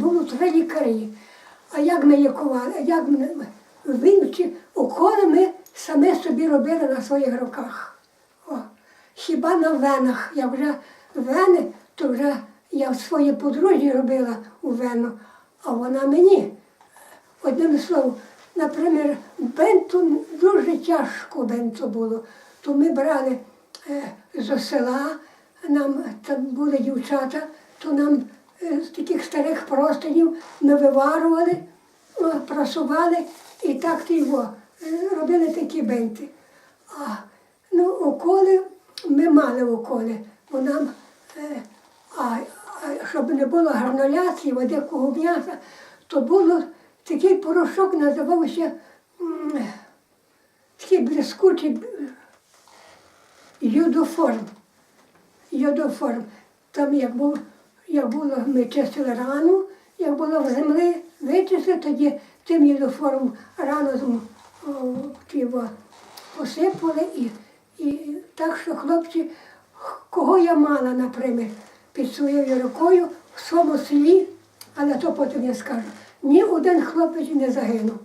було три лікарі. А як ми лікували? Як ми винчі уколи ми самі собі робили на своїх руках. О. Хіба на венах, я вже вени, то вже я в своїй подружжі робила у вену, а вона мені. Одним словом, наприклад, бенту дуже тяжко бенту було. То ми брали е, з села, нам там були дівчата, то нам з таких старих простинів ми виварували, о, просували і так його, е, робили такі бенти. А ну, уколи ми мали уколи, бо нам, е, а, а щоб не було грануляції, великого м'яса, то було такий порошок, називався такий блискучий йодоформ. Йодоформ. Там як був, як було, ми чистили рану, як було в землі вичистили, тоді тим йодоформом рану о, посипали і, і так, що хлопці, кого я мала, наприклад, під своєю рукою в своєму селі, але то потім я скажу, ні один хлопець не загинув.